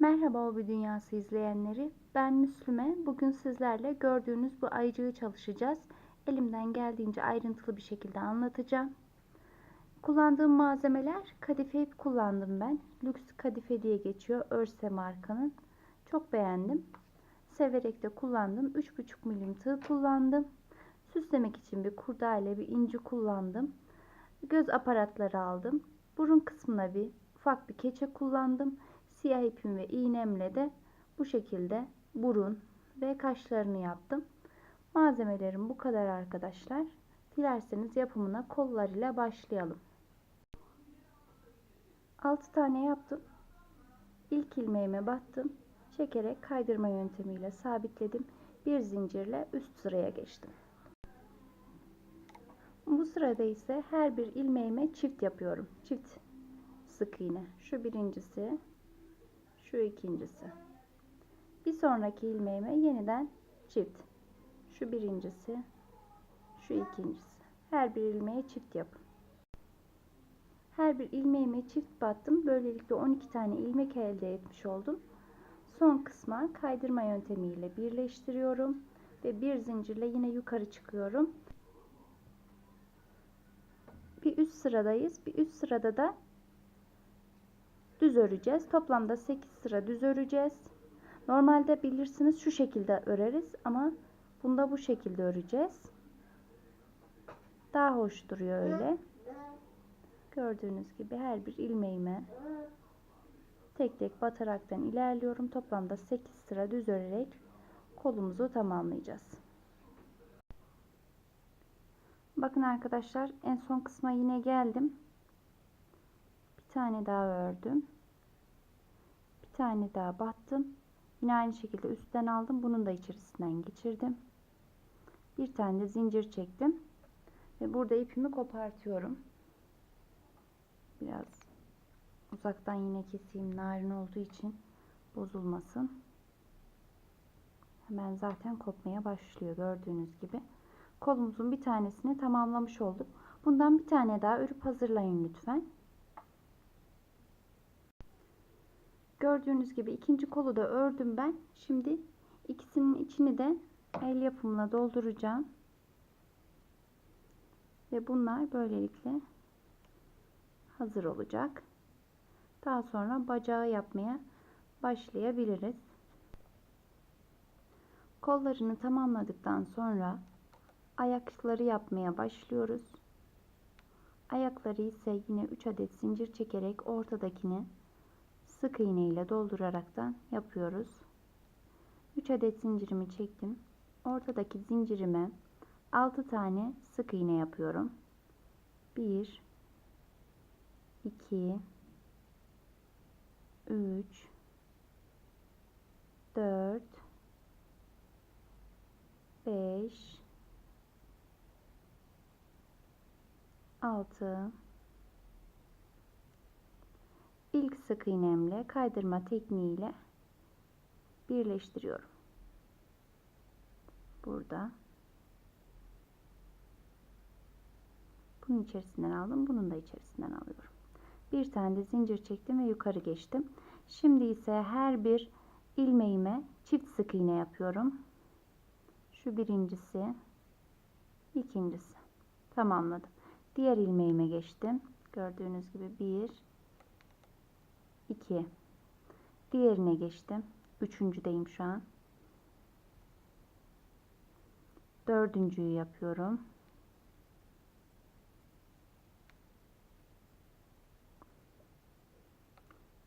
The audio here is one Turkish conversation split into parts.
Merhaba Hobi Dünyası izleyenleri. Ben Müslüme. Bugün sizlerle gördüğünüz bu ayıcığı çalışacağız. Elimden geldiğince ayrıntılı bir şekilde anlatacağım. Kullandığım malzemeler kadife ip kullandım ben. Lüks kadife diye geçiyor. Örse markanın. Çok beğendim. Severek de kullandım. 3,5 milim tığ kullandım. Süslemek için bir kurdale, bir inci kullandım. Göz aparatları aldım. Burun kısmına bir ufak bir keçe kullandım. Siyah ipim ve iğnemle de bu şekilde burun ve kaşlarını yaptım. Malzemelerim bu kadar arkadaşlar. Dilerseniz yapımına kollar ile başlayalım. 6 tane yaptım. İlk ilmeğime battım. Çekerek kaydırma yöntemiyle sabitledim. Bir zincirle üst sıraya geçtim. Bu sırada ise her bir ilmeğime çift yapıyorum. Çift sık iğne. Şu birincisi, şu ikincisi. Bir sonraki ilmeğime yeniden çift. Şu birincisi, şu ikincisi. Her bir ilmeğe çift yapın. Her bir ilmeğime çift battım. Böylelikle 12 tane ilmek elde etmiş oldum. Son kısma kaydırma yöntemiyle birleştiriyorum ve bir zincirle yine yukarı çıkıyorum. Bir üst sıradayız. Bir üst sırada da düz öreceğiz. Toplamda 8 sıra düz öreceğiz. Normalde bilirsiniz şu şekilde öreriz ama bunda bu şekilde öreceğiz. Daha hoş duruyor öyle. Gördüğünüz gibi her bir ilmeğime tek tek bataraktan ilerliyorum. Toplamda 8 sıra düz örerek kolumuzu tamamlayacağız. Bakın arkadaşlar en son kısma yine geldim. Tane daha ördüm. Bir tane daha battım. Yine aynı şekilde üstten aldım. Bunun da içerisinden geçirdim. Bir tane de zincir çektim. Ve burada ipimi kopartıyorum. Biraz uzaktan yine keseyim. Narin olduğu için bozulmasın. Hemen zaten kopmaya başlıyor gördüğünüz gibi. Kolumuzun bir tanesini tamamlamış olduk. Bundan bir tane daha örüp hazırlayın lütfen. Gördüğünüz gibi ikinci kolu da ördüm ben. Şimdi ikisinin içini de el yapımla dolduracağım. Ve bunlar böylelikle hazır olacak. Daha sonra bacağı yapmaya başlayabiliriz. Kollarını tamamladıktan sonra ayakları yapmaya başlıyoruz. Ayakları ise yine 3 adet zincir çekerek ortadakini sık iğne ile dolduraraktan yapıyoruz. 3 adet zincirimi çektim. Ortadaki zincirime 6 tane sık iğne yapıyorum. 1 2 3 4 5 6 ilk sık iğnemle kaydırma tekniğiyle birleştiriyorum. Burada bunun içerisinden aldım. Bunun da içerisinden alıyorum. Bir tane de zincir çektim ve yukarı geçtim. Şimdi ise her bir ilmeğime çift sık iğne yapıyorum. Şu birincisi, ikincisi. Tamamladım. Diğer ilmeğime geçtim. Gördüğünüz gibi bir, iki. Diğerine geçtim. Üçüncüdeyim şu an. Dördüncüyü yapıyorum.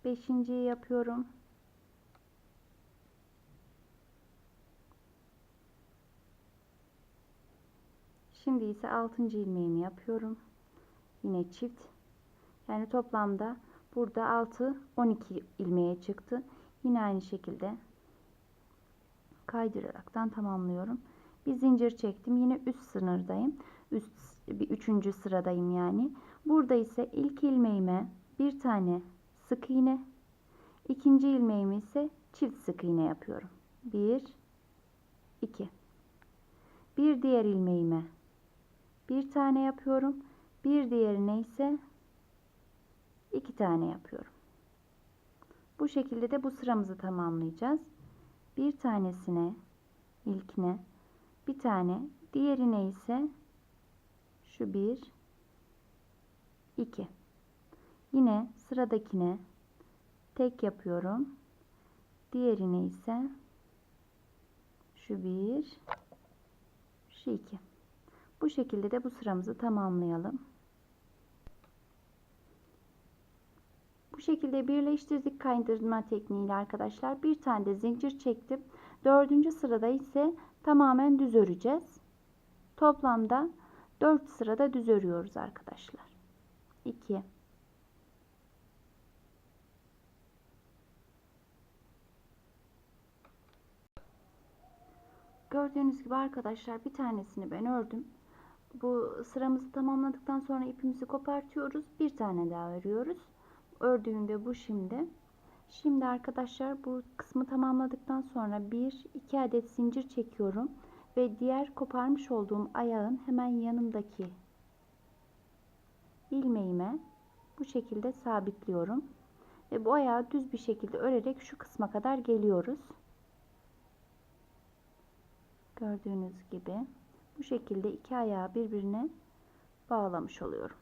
Beşinciyi yapıyorum. Şimdi ise 6. ilmeğimi yapıyorum. Yine çift. Yani toplamda burada 6 12 ilmeğe çıktı. Yine aynı şekilde kaydıraraktan tamamlıyorum. Bir zincir çektim. Yine üst sınırdayım. Üst bir üçüncü sıradayım yani. Burada ise ilk ilmeğime bir tane sık iğne, ikinci ilmeğimi ise çift sık iğne yapıyorum. 1 2 Bir diğer ilmeğime bir tane yapıyorum. Bir diğerine ise iki tane yapıyorum. Bu şekilde de bu sıramızı tamamlayacağız. Bir tanesine ilkine bir tane, diğerine ise şu bir, iki. Yine sıradakine tek yapıyorum. Diğerine ise şu bir, şu iki. Bu şekilde de bu sıramızı tamamlayalım. Bu şekilde birleştirdik kaydırma tekniğiyle arkadaşlar. Bir tane de zincir çektim. Dördüncü sırada ise tamamen düz öreceğiz. Toplamda 4 sırada düz örüyoruz arkadaşlar. 2 Gördüğünüz gibi arkadaşlar bir tanesini ben ördüm. Bu sıramızı tamamladıktan sonra ipimizi kopartıyoruz. Bir tane daha örüyoruz. Ördüğümde bu şimdi. Şimdi arkadaşlar bu kısmı tamamladıktan sonra 1 2 adet zincir çekiyorum ve diğer koparmış olduğum ayağın hemen yanındaki ilmeğime bu şekilde sabitliyorum. Ve bu ayağı düz bir şekilde örerek şu kısma kadar geliyoruz. Gördüğünüz gibi bu şekilde iki ayağı birbirine bağlamış oluyorum.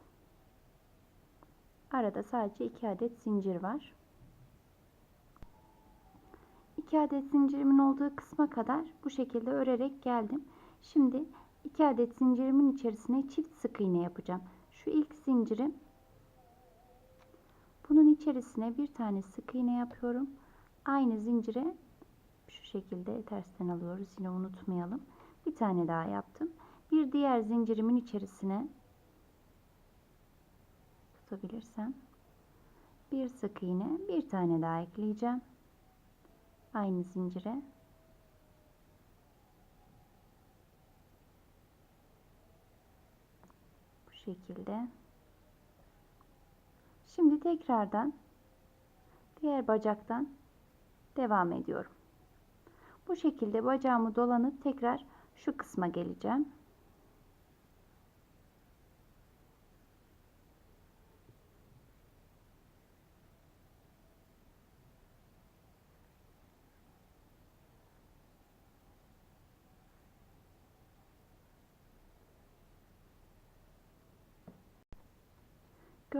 Arada sadece iki adet zincir var. 2 adet zincirimin olduğu kısma kadar bu şekilde örerek geldim. Şimdi 2 adet zincirimin içerisine çift sık iğne yapacağım. Şu ilk zincirim bunun içerisine bir tane sık iğne yapıyorum. Aynı zincire şu şekilde tersten alıyoruz. Yine unutmayalım. Bir tane daha yaptım. Bir diğer zincirimin içerisine tutabilirsem bir sık iğne, bir tane daha ekleyeceğim. Aynı zincire. Bu şekilde. Şimdi tekrardan diğer bacaktan devam ediyorum. Bu şekilde bacağımı dolanıp tekrar şu kısma geleceğim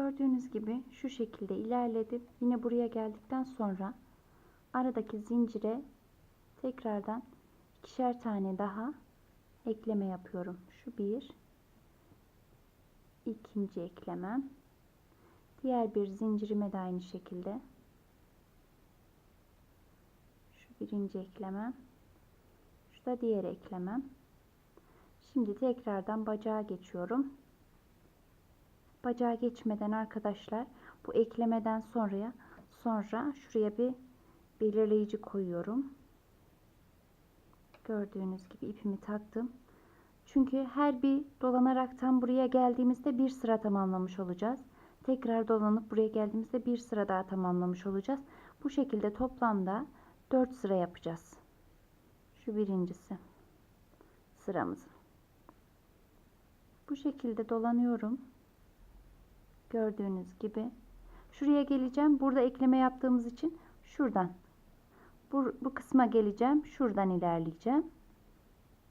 Gördüğünüz gibi şu şekilde ilerledim. Yine buraya geldikten sonra aradaki zincire tekrardan ikişer tane daha ekleme yapıyorum. Şu bir, ikinci eklemem. Diğer bir zincirime de aynı şekilde. Şu birinci eklemem. Şu da diğer eklemem. Şimdi tekrardan bacağa geçiyorum bacağı geçmeden arkadaşlar bu eklemeden sonraya sonra şuraya bir belirleyici koyuyorum. Gördüğünüz gibi ipimi taktım. Çünkü her bir dolanaraktan buraya geldiğimizde bir sıra tamamlamış olacağız. Tekrar dolanıp buraya geldiğimizde bir sıra daha tamamlamış olacağız. Bu şekilde toplamda 4 sıra yapacağız. Şu birincisi sıramızın. Bu şekilde dolanıyorum. Gördüğünüz gibi. Şuraya geleceğim. Burada ekleme yaptığımız için şuradan. Bu, bu kısma geleceğim. Şuradan ilerleyeceğim.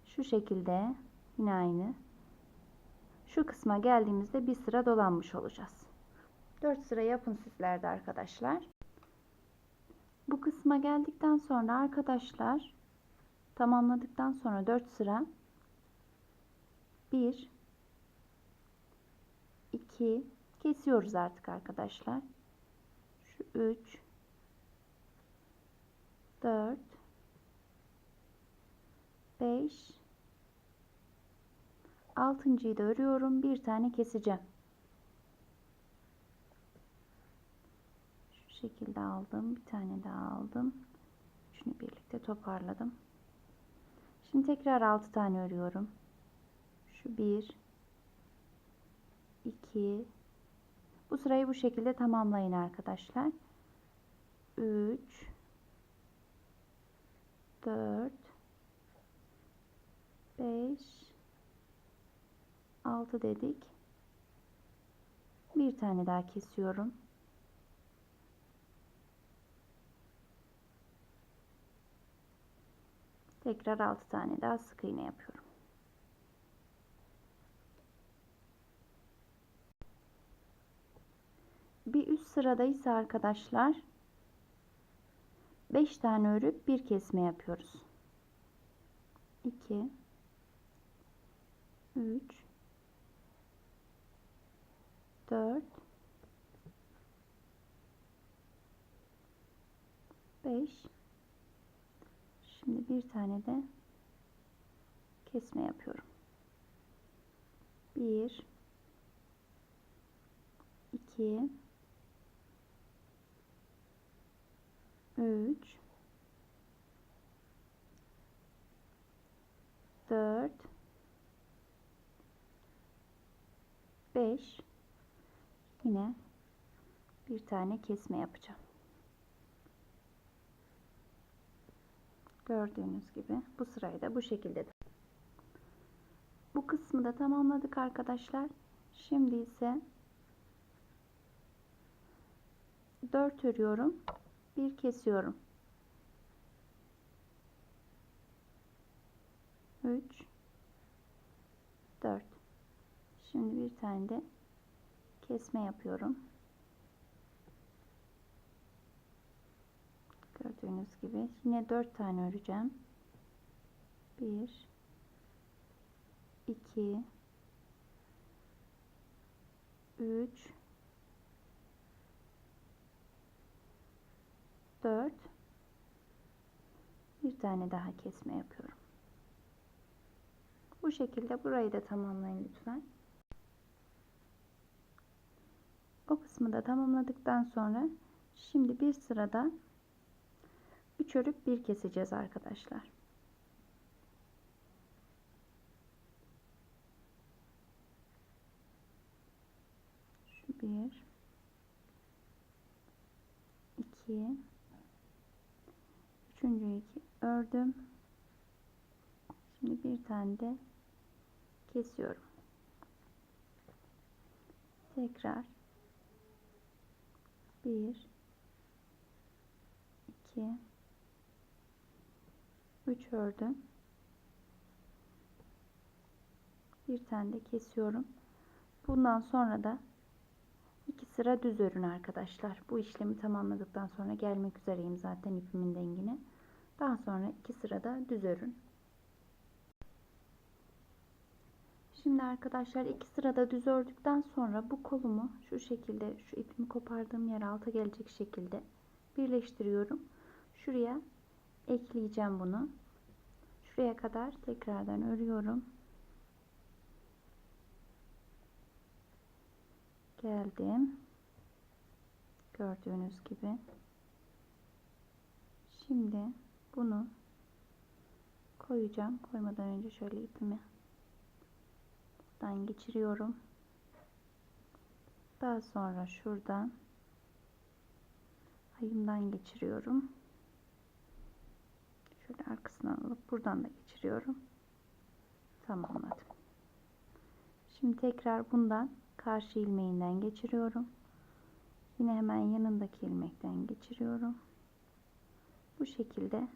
Şu şekilde. Yine aynı. Şu kısma geldiğimizde bir sıra dolanmış olacağız. 4 sıra yapın sizler de arkadaşlar. Bu kısma geldikten sonra arkadaşlar tamamladıktan sonra 4 sıra 1 2 Kesiyoruz artık arkadaşlar. Şu 3 4 5 altıncıyı da örüyorum. Bir tane keseceğim. Şu şekilde aldım. Bir tane daha aldım. Şunu birlikte toparladım. Şimdi tekrar 6 tane örüyorum. Şu 1 2 bu sırayı bu şekilde tamamlayın arkadaşlar. 3 4 5 6 dedik. Bir tane daha kesiyorum. Tekrar 6 tane daha sık iğne yapıyorum. Bir üst sıradayız arkadaşlar 5 tane örüp bir kesme yapıyoruz. 2 3 4 5 Şimdi bir tane de kesme yapıyorum. 1 2 3 4 5 yine bir tane kesme yapacağım. Gördüğünüz gibi bu sırayı da bu şekilde bu kısmı da tamamladık arkadaşlar. Şimdi ise 4 örüyorum. Bir kesiyorum. 3 4 Şimdi bir tane de kesme yapıyorum. Gördüğünüz gibi yine 4 tane öreceğim. 1 2 3 4 bir tane daha kesme yapıyorum. Bu şekilde burayı da tamamlayın lütfen. O kısmı da tamamladıktan sonra şimdi bir sırada 3 örüp bir keseceğiz arkadaşlar. Şu bir, iki, üçüncü iki ördüm. Şimdi bir tane de kesiyorum. Tekrar bir, iki, üç ördüm. Bir tane de kesiyorum. Bundan sonra da iki sıra düz örün arkadaşlar. Bu işlemi tamamladıktan sonra gelmek üzereyim zaten ipimin dengini. Daha sonra iki sırada düz örün. Şimdi arkadaşlar iki sırada düz ördükten sonra bu kolumu şu şekilde şu ipimi kopardığım yer alta gelecek şekilde birleştiriyorum. Şuraya ekleyeceğim bunu. Şuraya kadar tekrardan örüyorum. Geldim. Gördüğünüz gibi. Şimdi bunu koyacağım. Koymadan önce şöyle ipimi buradan geçiriyorum. Daha sonra şuradan ayımdan geçiriyorum. Şöyle arkasından alıp buradan da geçiriyorum. Tamamladım. Şimdi tekrar bundan karşı ilmeğinden geçiriyorum. Yine hemen yanındaki ilmekten geçiriyorum. Bu şekilde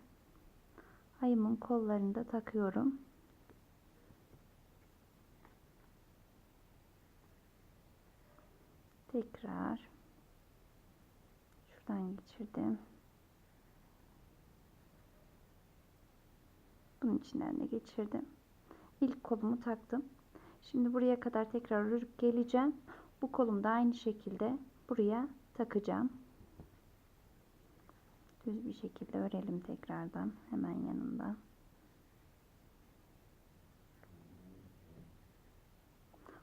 ayımın kollarını da takıyorum. Tekrar şuradan geçirdim. Bunun içinden de geçirdim. İlk kolumu taktım. Şimdi buraya kadar tekrar örüp geleceğim. Bu kolumu da aynı şekilde buraya takacağım. Düz bir şekilde örelim tekrardan. Hemen yanında.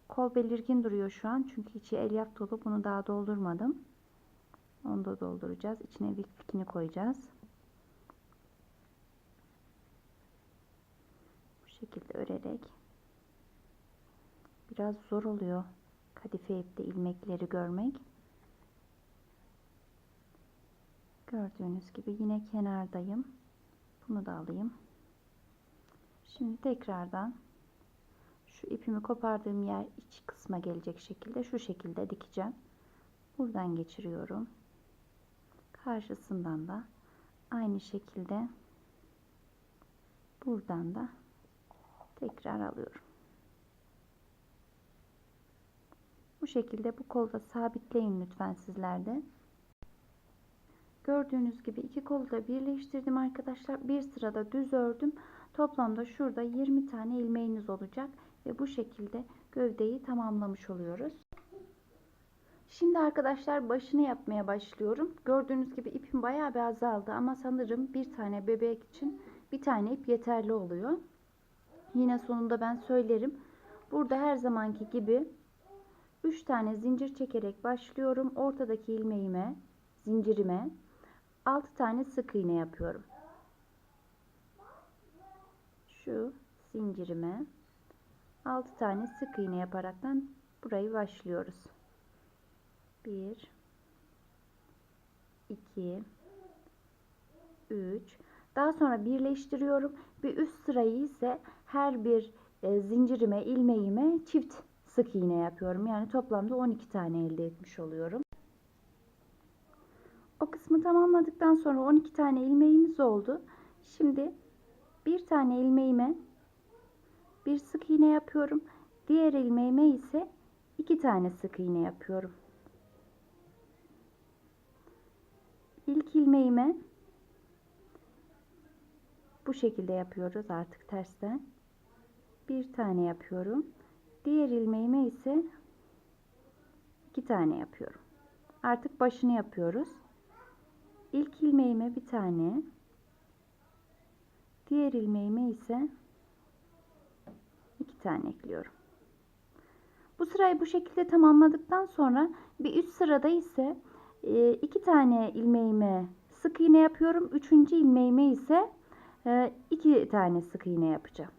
Kol belirgin duruyor şu an. Çünkü içi elyaf dolu. Bunu daha doldurmadım. Onu da dolduracağız. İçine vikfikini koyacağız. Bu şekilde örerek. Biraz zor oluyor. Kadife ipte ilmekleri görmek. Gördüğünüz gibi yine kenardayım. Bunu da alayım. Şimdi tekrardan şu ipimi kopardığım yer iç kısma gelecek şekilde şu şekilde dikeceğim. Buradan geçiriyorum. Karşısından da aynı şekilde buradan da tekrar alıyorum. Bu şekilde bu kolda sabitleyin lütfen sizler de. Gördüğünüz gibi iki kolu da birleştirdim arkadaşlar. Bir sırada düz ördüm. Toplamda şurada 20 tane ilmeğiniz olacak ve bu şekilde gövdeyi tamamlamış oluyoruz. Şimdi arkadaşlar başını yapmaya başlıyorum. Gördüğünüz gibi ipim bayağı bir azaldı ama sanırım bir tane bebek için bir tane ip yeterli oluyor. Yine sonunda ben söylerim. Burada her zamanki gibi 3 tane zincir çekerek başlıyorum. Ortadaki ilmeğime, zincirime 6 tane sık iğne yapıyorum. Şu zincirime 6 tane sık iğne yaparaktan burayı başlıyoruz. 1 2 3 daha sonra birleştiriyorum. Bir üst sırayı ise her bir e, zincirime, ilmeğime çift sık iğne yapıyorum. Yani toplamda 12 tane elde etmiş oluyorum. O kısmı tamamladıktan sonra 12 tane ilmeğimiz oldu. Şimdi bir tane ilmeğime bir sık iğne yapıyorum. Diğer ilmeğime ise iki tane sık iğne yapıyorum. İlk ilmeğime bu şekilde yapıyoruz artık tersten. Bir tane yapıyorum. Diğer ilmeğime ise iki tane yapıyorum. Artık başını yapıyoruz. İlk ilmeğime bir tane, diğer ilmeğime ise iki tane ekliyorum. Bu sırayı bu şekilde tamamladıktan sonra bir üst sırada ise e, iki tane ilmeğime sık iğne yapıyorum. Üçüncü ilmeğime ise e, iki tane sık iğne yapacağım.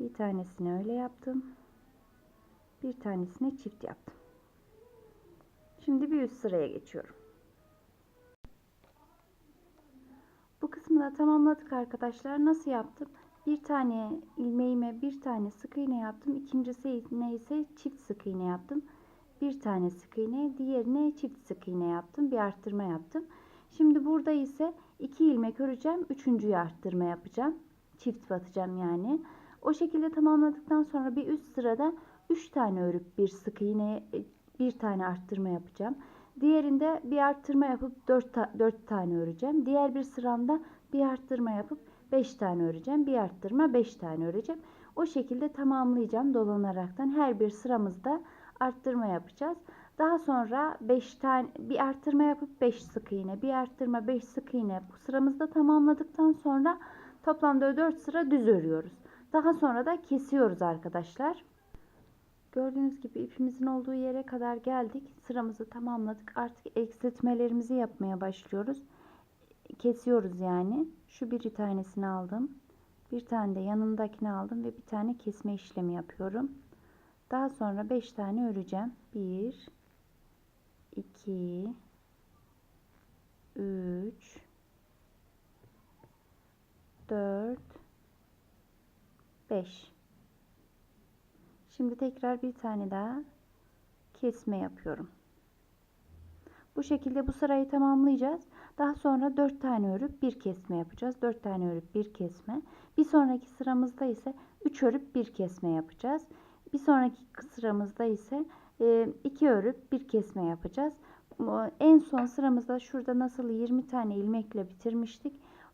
Bir tanesini öyle yaptım. Bir tanesine çift yaptım. Şimdi bir üst sıraya geçiyorum. Bu kısmı da tamamladık arkadaşlar. Nasıl yaptım? Bir tane ilmeğime bir tane sık iğne yaptım. İkincisi ise çift sık iğne yaptım. Bir tane sık iğne, diğerine çift sık iğne yaptım. Bir arttırma yaptım. Şimdi burada ise iki ilmek öreceğim. Üçüncüyü arttırma yapacağım. Çift batacağım yani. O şekilde tamamladıktan sonra bir üst sırada 3 tane örüp bir sık iğne bir tane arttırma yapacağım. Diğerinde bir arttırma yapıp 4, ta 4 tane öreceğim. Diğer bir sıramda bir arttırma yapıp 5 tane öreceğim. Bir arttırma 5 tane öreceğim. O şekilde tamamlayacağım dolanaraktan. Her bir sıramızda arttırma yapacağız. Daha sonra 5 tane bir arttırma yapıp 5 sık iğne, bir arttırma 5 sık iğne bu sıramızda tamamladıktan sonra toplamda 4 sıra düz örüyoruz. Daha sonra da kesiyoruz arkadaşlar. Gördüğünüz gibi ipimizin olduğu yere kadar geldik. Sıramızı tamamladık. Artık eksiltmelerimizi yapmaya başlıyoruz. Kesiyoruz yani. Şu bir tanesini aldım. Bir tane de yanındakini aldım ve bir tane kesme işlemi yapıyorum. Daha sonra 5 tane öreceğim. 1 2 3 4 5 Şimdi tekrar bir tane daha kesme yapıyorum. Bu şekilde bu sırayı tamamlayacağız. Daha sonra 4 tane örüp bir kesme yapacağız. 4 tane örüp bir kesme. Bir sonraki sıramızda ise 3 örüp bir kesme yapacağız. Bir sonraki sıramızda ise 2 örüp bir kesme yapacağız. En son sıramızda şurada nasıl 20 tane ilmekle bitirmiştik.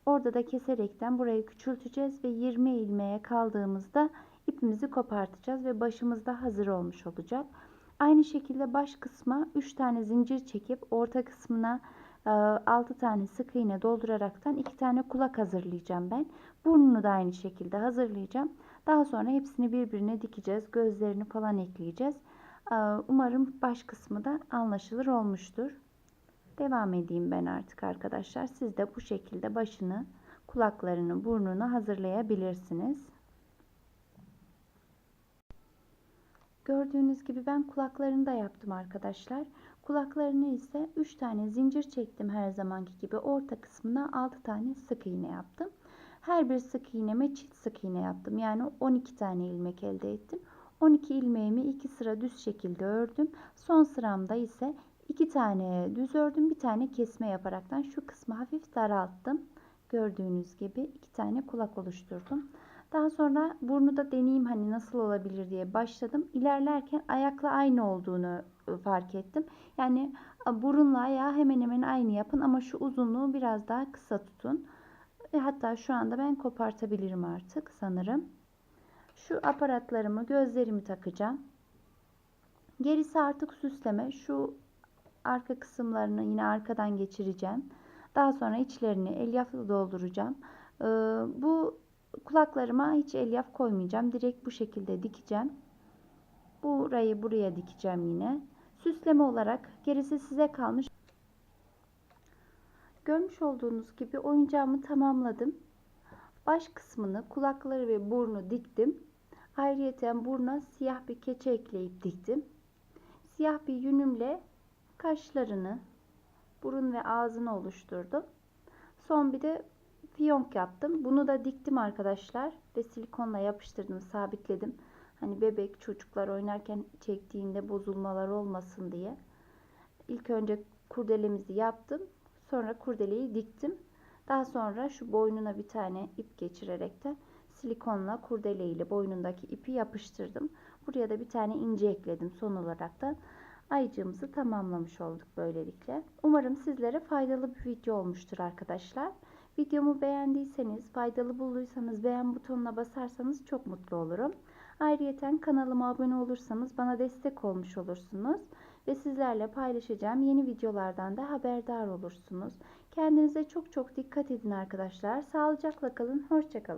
Orada da keserekten burayı küçülteceğiz ve 20 ilmeğe kaldığımızda ipimizi kopartacağız ve başımız da hazır olmuş olacak. Aynı şekilde baş kısma 3 tane zincir çekip orta kısmına 6 e, tane sık iğne dolduraraktan 2 tane kulak hazırlayacağım ben. Burnunu da aynı şekilde hazırlayacağım. Daha sonra hepsini birbirine dikeceğiz. Gözlerini falan ekleyeceğiz. E, umarım baş kısmı da anlaşılır olmuştur. Devam edeyim ben artık arkadaşlar. Siz de bu şekilde başını, kulaklarını, burnunu hazırlayabilirsiniz. Gördüğünüz gibi ben kulaklarını da yaptım arkadaşlar. Kulaklarını ise 3 tane zincir çektim her zamanki gibi. Orta kısmına 6 tane sık iğne yaptım. Her bir sık iğneme çift sık iğne yaptım. Yani 12 tane ilmek elde ettim. 12 ilmeğimi 2 sıra düz şekilde ördüm. Son sıramda ise 2 tane düz ördüm. Bir tane kesme yaparaktan şu kısmı hafif daralttım. Gördüğünüz gibi iki tane kulak oluşturdum. Daha sonra burnu da deneyeyim hani nasıl olabilir diye başladım. İlerlerken ayakla aynı olduğunu e, fark ettim. Yani burunla ayağı hemen hemen aynı yapın ama şu uzunluğu biraz daha kısa tutun. Ve hatta şu anda ben kopartabilirim artık sanırım. Şu aparatlarımı, gözlerimi takacağım. Gerisi artık süsleme. Şu arka kısımlarını yine arkadan geçireceğim. Daha sonra içlerini elyafla dolduracağım. Ee, bu kulaklarıma hiç elyaf koymayacağım. Direkt bu şekilde dikeceğim. Burayı buraya dikeceğim yine. Süsleme olarak gerisi size kalmış. Görmüş olduğunuz gibi oyuncağımı tamamladım. Baş kısmını, kulakları ve burnu diktim. Ayrıyeten buruna siyah bir keçe ekleyip diktim. Siyah bir yünümle kaşlarını, burun ve ağzını oluşturdum. Son bir de fiyonk yaptım. Bunu da diktim arkadaşlar ve silikonla yapıştırdım, sabitledim. Hani bebek çocuklar oynarken çektiğinde bozulmalar olmasın diye. İlk önce kurdelemizi yaptım. Sonra kurdeleyi diktim. Daha sonra şu boynuna bir tane ip geçirerek de silikonla kurdele ile boynundaki ipi yapıştırdım. Buraya da bir tane ince ekledim son olarak da ayıcığımızı tamamlamış olduk böylelikle. Umarım sizlere faydalı bir video olmuştur arkadaşlar. Videomu beğendiyseniz, faydalı bulduysanız beğen butonuna basarsanız çok mutlu olurum. Ayrıyeten kanalıma abone olursanız bana destek olmuş olursunuz ve sizlerle paylaşacağım yeni videolardan da haberdar olursunuz. Kendinize çok çok dikkat edin arkadaşlar. Sağlıcakla kalın, hoşçakalın.